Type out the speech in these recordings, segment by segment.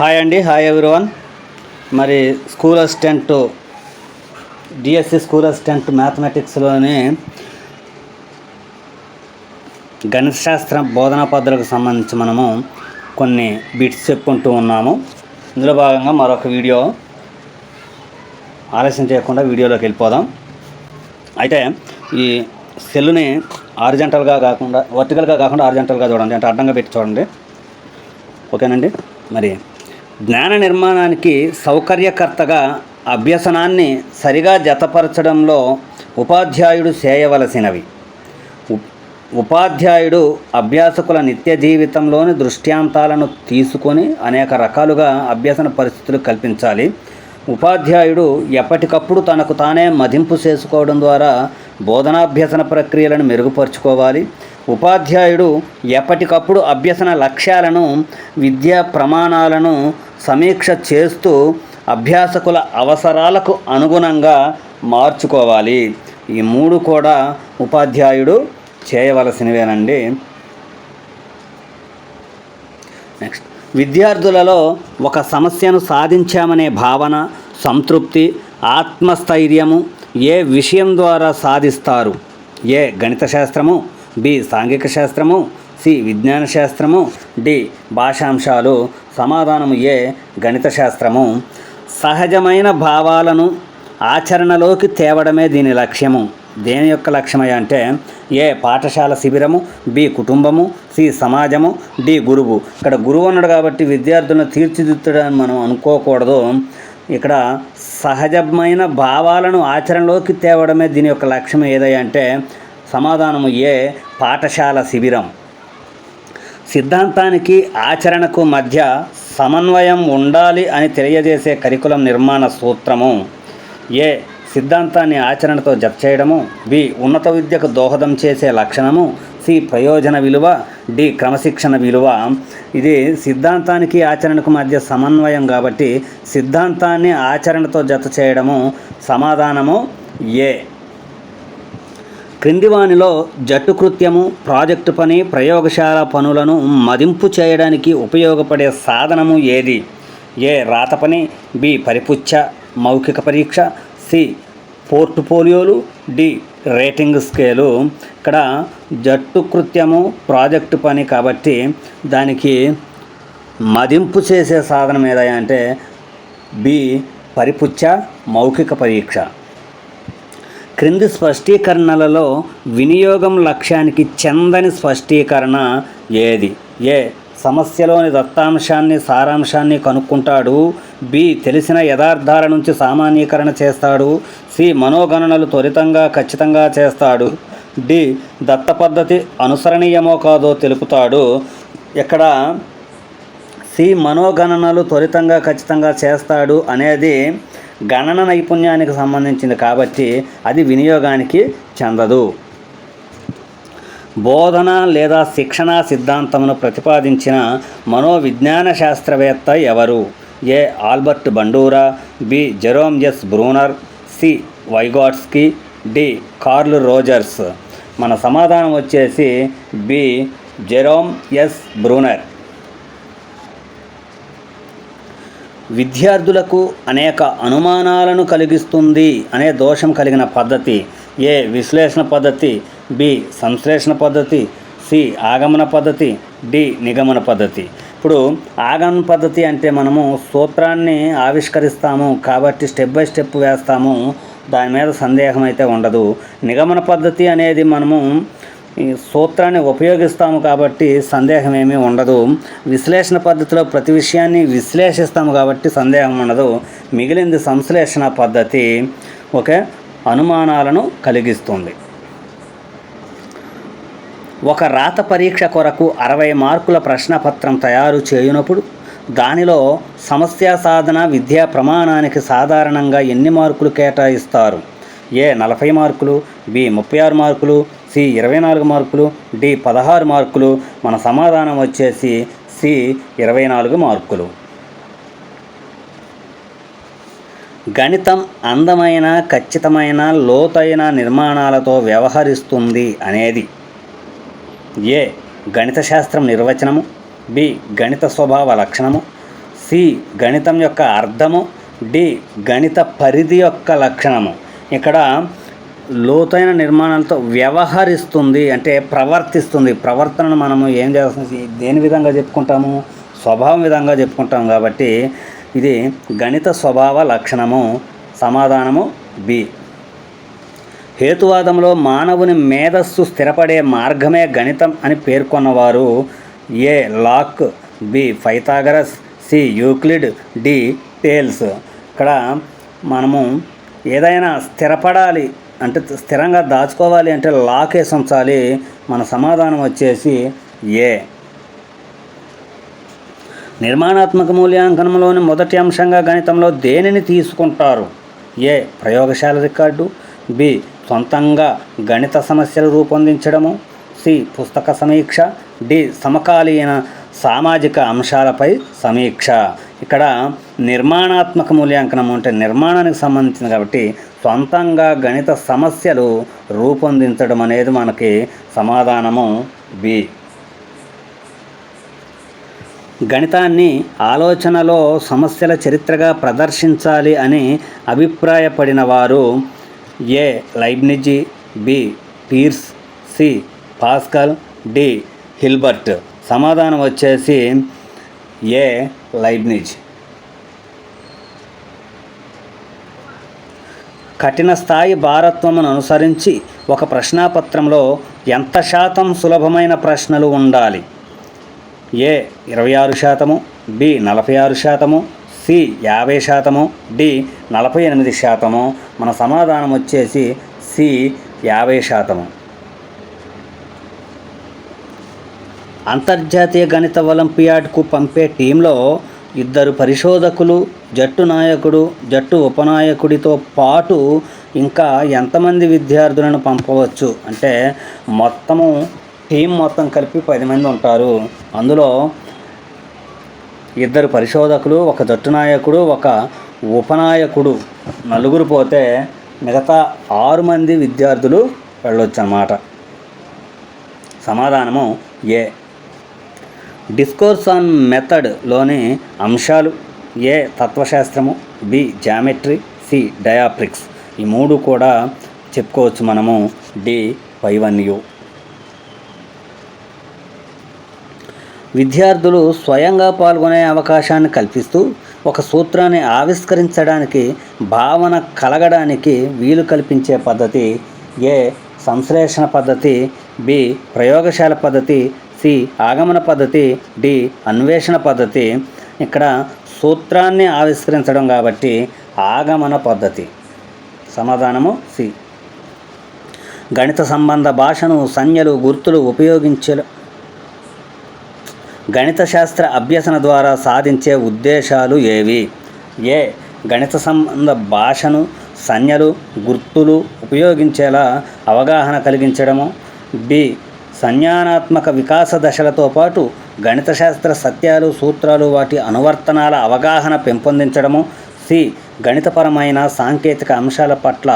Hi అండి hi everyone. మరి school assistant DSC school assistant మ్యాథమెటిక్స్లోని గణితశాస్త్ర బోధనా పద్ధతులకు సంబంధించి మనము కొన్ని బిట్స్ చెప్పుకుంటూ ఉన్నాము. ఇందులో భాగంగా మరొక వీడియో ఆలస్యం చేయకుండా వీడియోలోకి వెళ్ళిపోదాం. అయితే ఈ సెల్లుని ఆరిజెంటల్గా కాకుండా వర్టికల్గా కాకుండా ఆరిజెంటల్గా చూడండి అంటే అడ్డంగా పెట్టి చూడండి. ఓకేనండి? మరి జ్ఞాన నిర్మాణానికి సౌకర్యకర్తగా అభ్యసనాన్ని సరిగా జతపరచడంలో ఉపాధ్యాయుడు చేయవలసినవి ఉపాధ్యాయుడు అభ్యాసకుల నిత్య జీవితంలోని దృష్ట్యాంతాలను తీసుకొని అనేక రకాలుగా అభ్యసన పరిస్థితులు కల్పించాలి. ఉపాధ్యాయుడు ఎప్పటికప్పుడు తనకు తానే మదింపు చేసుకోవడం ద్వారా బోధనాభ్యసన ప్రక్రియలను మెరుగుపరుచుకోవాలి. ఉపాధ్యాయుడు ఎప్పటికప్పుడు అభ్యసన లక్ష్యాలను విద్యా ప్రమాణాలను సమీక్ష చేస్తూ అభ్యాసకుల అవసరాలకు అనుగుణంగా మార్చుకోవాలి. ఈ మూడు కూడా ఉపాధ్యాయుడు చేయవలసినవేనండి. నెక్స్ట్. విద్యార్థులలో ఒక సమస్యను సాధించామనే భావన సంతృప్తి ఆత్మస్థైర్యము ఏ విషయం ద్వారా సాధిస్తారు? ఏ గణిత శాస్త్రము బి. సాంఘిక శాస్త్రము సి. విజ్ఞాన శాస్త్రము డి. భాషాంశాలు. సమాధానము ఏ. గణిత శాస్త్రము సహజమైన భావాలను ఆచరణలోకి తేవడమే దీని లక్ష్యము. దేని యొక్క లక్ష్యమయ్య అంటే ఏ. పాఠశాల శిబిరము బి. కుటుంబము సి. సమాజము డి. గురువు. ఇక్కడ గురువు అన్నాడు కాబట్టి విద్యార్థులను తీర్చిదిద్దడని మనం అనుకోకూడదు. ఇక్కడ సహజమైన భావాలను ఆచరణలోకి తేవడమే దీని యొక్క లక్ష్యం ఏదై అంటే సమాధానము ఏ పాఠశాల శిబిరం. సిద్ధాంతానికి ఆచరణకు మధ్య సమన్వయం ఉండాలి అని తెలియజేసే కరికులం నిర్మాణ సూత్రము ఏ సిద్ధాంతాన్ని ఆచరణతో జత చేయడము బి ఉన్నత విద్యకు దోహదం చేసే లక్షణము సి ప్రయోజన విలువ డి క్రమశిక్షణ విలువ. ఇది సిద్ధాంతానికి ఆచరణకు మధ్య సమన్వయం కాబట్టి సిద్ధాంతాన్ని ఆచరణతో జత చేయడము సమాధానము ఏ. క్రింది వానిలో జట్టు కృత్యము ప్రాజెక్టు పని ప్రయోగశాల పనులను మదింపు చేయడానికి ఉపయోగపడే సాధనము ఏది? ఏ రాత పని బి పరిపుచ్చ మౌఖిక పరీక్ష సి పోర్ట్ఫోలియోలు డి రేటింగ్ స్కేలు. ఇక్కడ జట్టు కృత్యము ప్రాజెక్టు పని కాబట్టి దానికి మదింపు చేసే సాధనం ఏదయ్యా అంటే బి పరిపుచ్చ మౌఖిక పరీక్ష. క్రింది స్పష్టీకరణలలో వినియోగం లక్ష్యానికి చెందని స్పష్టీకరణ ఏది? ఏ. సమస్యలోని దత్తాంశాన్ని సారాంశాన్ని కనుక్కుంటాడు. బి. తెలిసిన యథార్థాల నుంచి సామాన్యీకరణ చేస్తాడు. సి. మనోగణనలు త్వరితంగా ఖచ్చితంగా చేస్తాడు. డి. దత్త పద్ధతి అనుసరణీయమో కాదో తెలుపుతాడు. ఇక్కడ సి. మనోగణనలు త్వరితంగా ఖచ్చితంగా చేస్తాడు అనేది గణన నైపుణ్యానికి సంబంధించింది కాబట్టి అది వినియోగానికి చెందదు. బోధన లేదా శిక్షణా సిద్ధాంతమును ప్రతిపాదించిన మనోవిజ్ఞాన శాస్త్రవేత్త ఎవరు? A. Albert Bandura B. Jerome S. Bruner C. Vygotsky D. Carl Rogers. మన సమాధానం వచ్చేసి బి. Jerome S. బ్రూనర్. విద్యార్థులకు అనేక అనుమానాలను కలిగిస్తుంది అనే దోషం కలిగిన పద్ధతి ఏ విశ్లేషణ పద్ధతి బి సంశ్లేషణ పద్ధతి సి ఆగమన పద్ధతి డి నిగమన పద్ధతి. ఇప్పుడు ఆగమన పద్ధతి అంటే మనము సూత్రాన్ని ఆవిష్కరిస్తాము కాబట్టి స్టెప్ బై స్టెప్ వేస్తాము. దాని మీద సందేహం అయితే ఉండదు. నిగమన పద్ధతి అనేది మనము ఈ సూత్రాన్ని ఉపయోగిస్తాము కాబట్టి సందేహం ఏమీ ఉండదు. విశ్లేషణ పద్ధతిలో ప్రతి విషయాన్ని విశ్లేషిస్తాము కాబట్టి సందేహం ఉండదు. మిగిలింది సంశ్లేషణ పద్ధతి ఓకే అనుమానాలను కలిగిస్తుంది. ఒక రాత పరీక్ష కొరకు అరవై మార్కుల ప్రశ్నపత్రం తయారు చేయునప్పుడు దానిలో సమస్య సాధన విద్యా ప్రమాణానికి సాధారణంగా ఎన్ని మార్కులు కేటాయిస్తారు? ఏ నలభై మార్కులు బి ముప్పై ఆరు మార్కులు సి ఇరవై నాలుగు మార్కులు డి పదహారు మార్కులు మన సమాధానం వచ్చేసి సి ఇరవై నాలుగు మార్కులు. గణితం అందమైన ఖచ్చితమైన లోతైన నిర్మాణాలతో వ్యవహరిస్తుంది అనేది. ఏ. గణిత శాస్త్రం నిర్వచనము. బి. గణిత స్వభావ లక్షణము. సి. గణితం యొక్క అర్థము. డి. గణిత పరిధి యొక్క లక్షణము. ఇక్కడ లోతైన నిర్మాణాలతో వ్యవహరిస్తుంది అంటే ప్రవర్తిస్తుంది. ప్రవర్తనను మనము ఏం చేస్తుంది దేని విధంగా చెప్పుకుంటాము? స్వభావం విధంగా చెప్పుకుంటాం కాబట్టి ఇది గణిత స్వభావ లక్షణము సమాధానము బి. హేతువాదంలో మానవుని మేధస్సు స్థిరపడే మార్గమే గణితం అని పేర్కొన్నవారు A Locke B. Pythagoras C. Euclid D. Thales ఇక్కడ మనము ఏదైనా స్థిరపడాలి అంటే స్థిరంగా దాచుకోవాలి అంటే లాక్ వేసి ఉంచాలి మన సమాధానం వచ్చేసి ఏ. నిర్మాణాత్మక మూల్యాంకనంలోని మొదటి అంశంగా గణితంలో దేనిని తీసుకుంటారు? ఏ. ప్రయోగశాల రికార్డు. బి. సొంతంగా గణిత సమస్యలు రూపొందించడము. సి. పుస్తక సమీక్ష. డి. సమకాలీన సామాజిక అంశాలపై సమీక్ష. ఇక్కడ నిర్మాణాత్మక మూల్యాంకనం అంటే నిర్మాణానికి సంబంధించింది కాబట్టి సొంతంగా గణిత సమస్యలు రూపొందించడం అనేది మనకి సమాధానము బి. గణితాన్ని ఆలోచనలో సమస్యల చరిత్రగా ప్రదర్శించాలి అని అభిప్రాయపడిన వారు A. Leibniz B. Peirce C. Pascal D. Hilbert. సమాధానం వచ్చేసి ఏ లైబ్నిజ్. కఠిన స్థాయి భారత్వమును అనుసరించి ఒక ప్రశ్నాపత్రంలో ఎంత శాతం సులభమైన ప్రశ్నలు ఉండాలి? ఏ ఇరవై ఆరు శాతము బి నలభై ఆరు శాతము సి యాభై శాతము డి నలభై ఎనిమిది శాతము. మన సమాధానం వచ్చేసి సి యాభై శాతము. అంతర్జాతీయ గణిత ఒలింపియాడ్కు పంపే టీంలో ఇద్దరు పరిశోధకులు జట్టు నాయకుడు జట్టు ఉపనాయకుడితో పాటు ఇంకా ఎంతమంది విద్యార్థులను పంపవచ్చు? అంటే మొత్తము టీం మొత్తం కలిపి పది మంది ఉంటారు. అందులో ఇద్దరు పరిశోధకులు ఒక జట్టు నాయకుడు ఒక ఉపనాయకుడు. నలుగురు పోతే మిగతా ఆరు మంది విద్యార్థులు వెళ్ళొచ్చు అన్నమాట సమాధానము ఏ? డిస్కోర్స్ ఆన్ మెథడ్లోని అంశాలు ఏ తత్వశాస్త్రము బి జామెట్రీ సి డయాప్రిక్స్. ఈ మూడు కూడా చెప్పుకోవచ్చు మనము. డి వైవన్యు విద్యార్థులు స్వయంగా పాల్గొనే అవకాశాన్ని కల్పిస్తూ ఒక సూత్రాన్ని ఆవిష్కరించడానికి భావన కలగడానికి వీలు కల్పించే పద్ధతి ఏ సంశ్లేషణ పద్ధతి బి ప్రయోగశాల పద్ధతి సి ఆగమన పద్ధతి డి అన్వేషణ పద్ధతి. ఇక్కడ సూత్రాన్ని ఆవిష్కరించడం కాబట్టి ఆగమన పద్ధతి. సమాధానము సి. గణిత సంబంధ భాషను సంజ్ఞలు గుర్తులు ఉపయోగించే గణిత శాస్త్ర అభ్యసన ద్వారా సాధించే ఉద్దేశాలు ఏవి? ఏ. గణిత సంబంధ భాషను సంజ్ఞలు గుర్తులు ఉపయోగించేలా అవగాహన కలిగించడము. బి. సంజ్ఞానాత్మక వికాస దశలతో పాటు గణిత శాస్త్ర సత్యాలు సూత్రాలు వాటి అనువర్తనాల అవగాహన పెంపొందించడము సి గణితపరమైన సాంకేతిక అంశాల పట్ల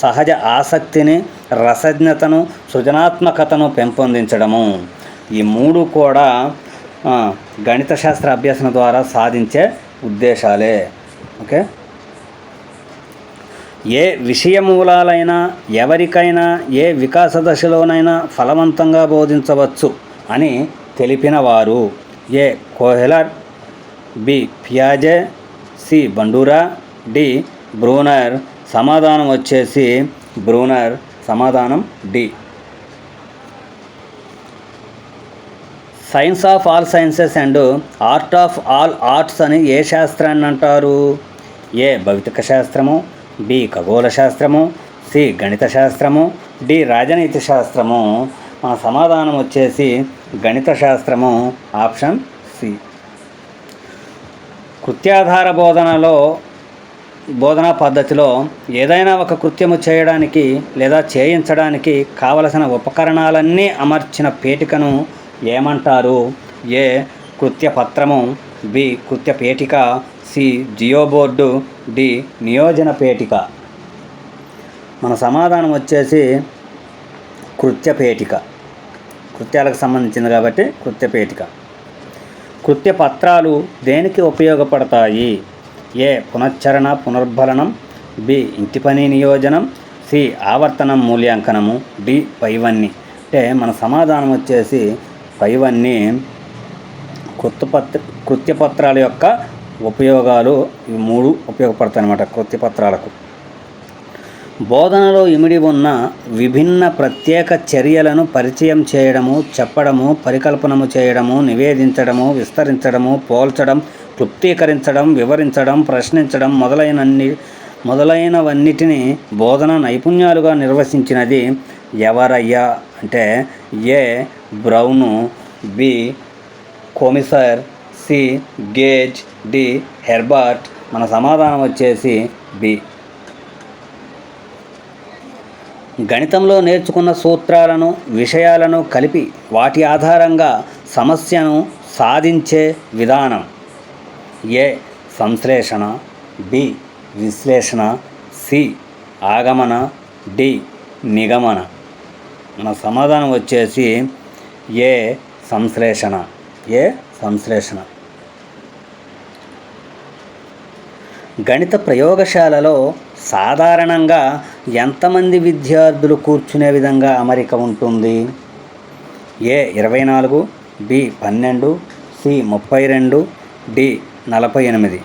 సహజ ఆసక్తిని రసజ్ఞతను సృజనాత్మకతను పెంపొందించడము. ఈ మూడు కూడా గణిత శాస్త్ర అభ్యసన ద్వారా సాధించే ఉద్దేశాలే. ఓకే? ఏ విషయమూలాలైనా ఎవరికైనా ఏ వికాస దశలోనైనా ఫలవంతంగా బోధించవచ్చు అని తెలిపినవారు. ఏ. Kohler B. ప్యాజే C. Bandura D. Bruner. సమాధానం వచ్చేసి బ్రూనర్ సమాధానం D. Science of all sciences and art of all arts అని ఏ శాస్త్రాన్ని అంటారు? ఏ. భౌతిక శాస్త్రము బి ఖగోళ శాస్త్రము సి గణిత శాస్త్రము డి రాజనీతి శాస్త్రము మన సమాధానం వచ్చేసి గణిత శాస్త్రము ఆప్షన్ సి. కృత్యాధార బోధనలో బోధనా పద్ధతిలో ఏదైనా ఒక కృత్యము చేయడానికి లేదా చేయించడానికి కావలసిన ఉపకరణాలన్నీ అమర్చిన పేటికను ఏమంటారు? ఏ కృత్య పత్రము బి కృత్య పేటిక సి జియో బోర్డు డి నియోజన పేటిక. మన సమాధానం వచ్చేసి కృత్య పేటిక. కృత్యాలకు సంబంధించింది కాబట్టి కృత్యపేటిక కృత్య పత్రాలు దేనికి ఉపయోగపడతాయి? ఏ. పునశ్చరణ పునర్బలనం బి. ఇంటి పని నియోజనం సి. ఆవర్తనం మూల్యాంకనము డి. పైవన్నీ. అంటే మన సమాధానం వచ్చేసి పైవన్నీ కృత్యపత్ర కృత్యపత్రాల యొక్క ఉపయోగాలు ఇవి మూడు ఉపయోగపడతాయి అన్నమాట కృత్యపత్రాలకు బోధనలో ఇమిడి ఉన్న విభిన్న ప్రత్యేక చర్యలను పరిచయం చేయడము చెప్పడము పరికల్పనము చేయడము నివేదించడము విస్తరించడము పోల్చడం క్లుప్తీకరించడం వివరించడం ప్రశ్నించడం మొదలైనన్ని మొదలైనవన్నిటిని బోధన నైపుణ్యాలుగా నిర్వచించినది ఎవరయ్యా అంటే A Brown B Komisar C Gage D Herbert మన సమాధానం వచ్చేసి బి. గణితంలో నేర్చుకున్న సూత్రాలను విషయాలను కలిపి వాటి ఆధారంగా సమస్యను సాధించే విధానం. ఏ సంశ్లేషణ బి విశ్లేషణ సి ఆగమన డి నిగమన. మన సమాధానం వచ్చేసి ఏ సంశ్లేషణ ఏ సంశ్లేషణ. గణిత ప్రయోగశాలలో సాధారణంగా ఎంతమంది విద్యార్థులు కూర్చునే విధంగా అమరిక ఉంటుంది? ఏ ఇరవై నాలుగు బి పన్నెండు సి ముప్పై రెండు డి నలభై ఎనిమిది.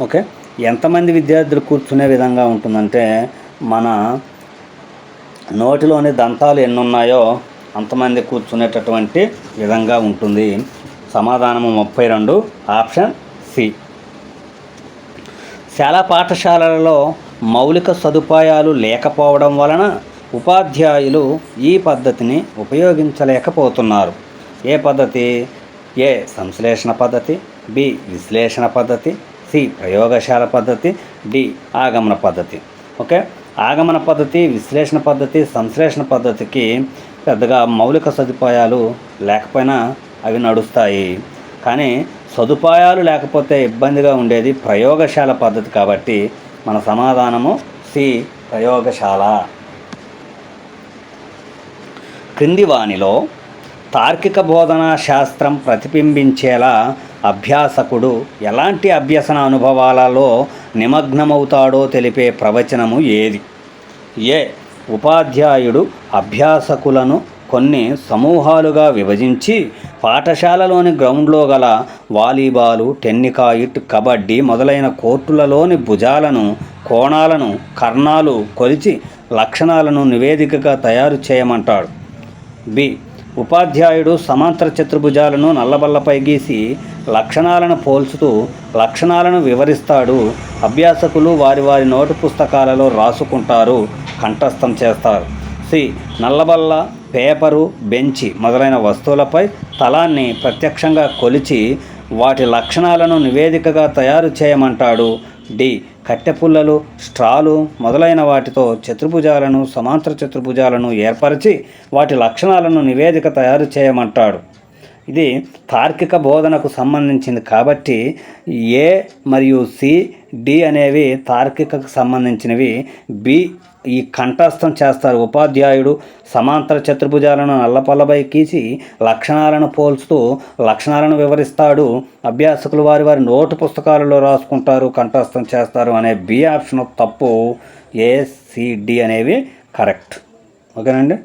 ఓకే? ఎంతమంది విద్యార్థులు కూర్చునే విధంగా ఉంటుందంటే మన నోటిలోని దంతాలు ఎన్ని ఉన్నాయో అంతమంది కూర్చునేటటువంటి విధంగా ఉంటుంది. సమాధానము ముప్పై రెండు ఆప్షన్ సి. చాలా పాఠశాలలలో మౌలిక సదుపాయాలు లేకపోవడం వలన ఉపాధ్యాయులు ఈ పద్ధతిని ఉపయోగించలేకపోతున్నారు. ఏ పద్ధతి? ఏ సంశ్లేషణ పద్ధతి? బి విశ్లేషణ పద్ధతి? సి ప్రయోగశాల పద్ధతి? డి ఆగమన పద్ధతి. ఓకే? ఆగమన పద్ధతి విశ్లేషణ పద్ధతి సంశ్లేషణ పద్ధతికి పెద్దగా మౌలిక సదుపాయాలు లేకపోయినా అవి నడుస్తాయి. కానీ సదుపాయాలు లేకపోతే ఇబ్బందిగా ఉండేది ప్రయోగశాల పద్ధతి కాబట్టి మన సమాధానము సి ప్రయోగశాల. క్రింది వాణిలో తార్కిక బోధనా శాస్త్రం ప్రతిబింబించేలా అభ్యాసకుడు ఎలాంటి అభ్యసన అనుభవాలలో నిమగ్నమవుతాడో తెలిపే ప్రవచనము ఏది? ఏ ఉపాధ్యాయుడు అభ్యాసకులను కొన్ని సమూహాలుగా విభజించి పాఠశాలలోని గ్రౌండ్లో గల వాలీబాలు టెన్నికాయిట్ కబడ్డీ మొదలైన కోర్టులలోని భుజాలను కోణాలను కర్ణాలు కొలిచి లక్షణాలను నివేదికగా తయారు చేయమంటాడు. బి. ఉపాధ్యాయుడు సమాంతర చతుర్భుజాలను నల్లబల్లపై గీసి లక్షణాలను పోల్చుతూ లక్షణాలను వివరిస్తాడు. అభ్యాసకులు వారి వారి నోటు పుస్తకాలలో రాసుకుంటారు కంఠస్థం చేస్తారు. సి. నల్లబల్ల పేపరు బెంచి మొదలైన వస్తువులపై తలాన్ని ప్రత్యక్షంగా కొలిచి వాటి లక్షణాలను నివేదికగా తయారు చేయమంటాడు. డి. కట్టెపుల్లలు స్ట్రాలు మొదలైన వాటితో చతుర్భుజాలను సమాంతర చతుర్భుజాలను ఏర్పరిచి వాటి లక్షణాలను నివేదిక తయారు చేయమంటాడు. ఇది తార్కిక బోధనకు సంబంధించింది కాబట్టి ఏ మరియు సి డి అనేవి తార్కికకు సంబంధించినవి. బి ఈ కంఠస్థం చేస్తారు. ఉపాధ్యాయుడు సమాంతర చతుర్భుజాలను నల్లపల్లపై గీసి లక్షణాలను పోల్చుతూ లక్షణాలను వివరిస్తాడు. అభ్యాసకులు వారి వారి నోటు పుస్తకాలలో రాసుకుంటారు. కంఠస్థం చేస్తారు అనే బి ఆప్షన్ తప్పు ఏసిడి అనేవి కరెక్ట్. ఓకేనండి?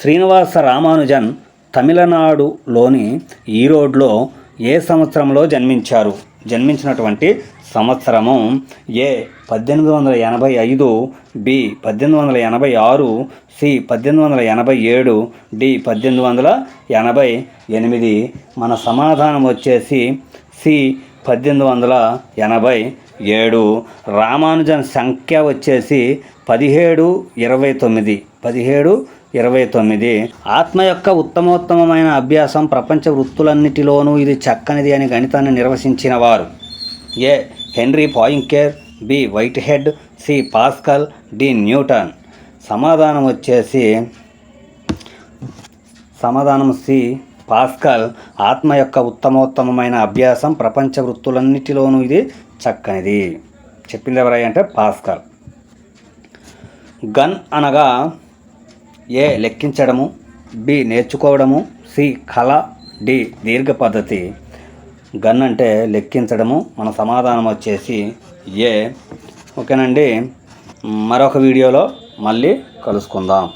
శ్రీనివాస రామానుజన్ తమిళనాడులోని ఈరోడ్లో ఏ సంవత్సరంలో జన్మించారు? జన్మించినటువంటి సంవత్సరము ఏ పద్దెనిమిది వందల ఎనభై ఐదు బి పద్దెనిమిది వందల ఎనభై ఆరు సి పద్దెనిమిది వందల ఎనభై ఏడు డి పద్దెనిమిది వందల ఎనభై ఎనిమిది. మన సమాధానం వచ్చేసి సి పద్దెనిమిది వందల ఎనభై ఏడు. రామానుజన్ సంఖ్య వచ్చేసి పదిహేడు ఇరవై తొమ్మిది. పదిహేడు ఇరవై తొమ్మిది. ఆత్మ యొక్క ఉత్తమోత్తమమైన అభ్యాసం ప్రపంచ వృత్తులన్నిటిలోనూ ఇది చక్కనిది అని గణితాన్ని నిర్వచించిన వారు. A. Henri Poincare B Whitehead C Pascal D Newton. సమాధానం వచ్చేసి సమాధానం సి పాస్కల్. ఆత్మ యొక్క ఉత్తమోత్తమమైన అభ్యాసం ప్రపంచ వృత్తులన్నిటిలోనూ ఇది చక్కనిది. చెప్పింది ఎవరై అంటే పాస్కల్. గన్ అనగా ఏ లెక్కించడము బి నేర్చుకోవడము సి కళ డి దీర్ఘ పద్ధతి. గన్ అంటే లెక్కించడము. మన సమాధానం వచ్చేసి ఏ? ఓకేనండి. మరొక వీడియోలో మళ్ళీ కలుసుకుందాం.